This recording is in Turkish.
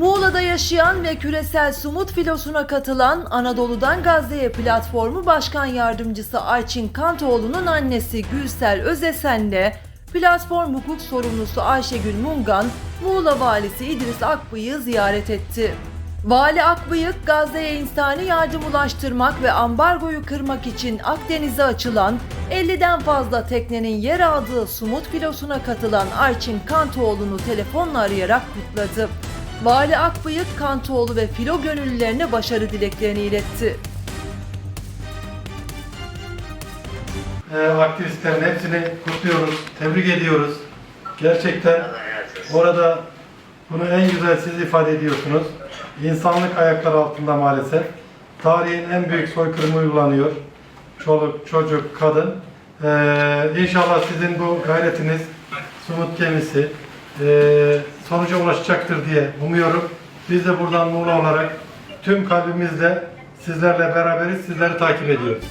Muğla'da yaşayan ve küresel sumut filosuna katılan Anadolu'dan Gazze'ye platformu başkan yardımcısı Ayçin Kantoğlu'nun annesi Gülsel Özesen'le platform hukuk sorumlusu Ayşegül Mungan, Muğla valisi İdris Akbıyık'ı ziyaret etti. Vali Akbıyık, Gazze'ye insani yardım ulaştırmak ve ambargoyu kırmak için Akdeniz'e açılan 50'den fazla teknenin yer aldığı Sumut filosuna katılan Ayçin Kantoğlu'nu telefonla arayarak kutladı. Vali Akbıyık, Kantoğlu ve filo gönüllülerine başarı dileklerini iletti. e, aktivistlerin hepsini kutluyoruz, tebrik ediyoruz. Gerçekten orada bunu en güzel siz ifade ediyorsunuz. İnsanlık ayaklar altında maalesef. Tarihin en büyük soykırımı uygulanıyor. Çoluk, çocuk, kadın. Ee, inşallah sizin bu gayretiniz, sumut gemisi e, sonuca ulaşacaktır diye umuyorum. Biz de buradan Muğla olarak tüm kalbimizle sizlerle beraberiz, sizleri takip ediyoruz.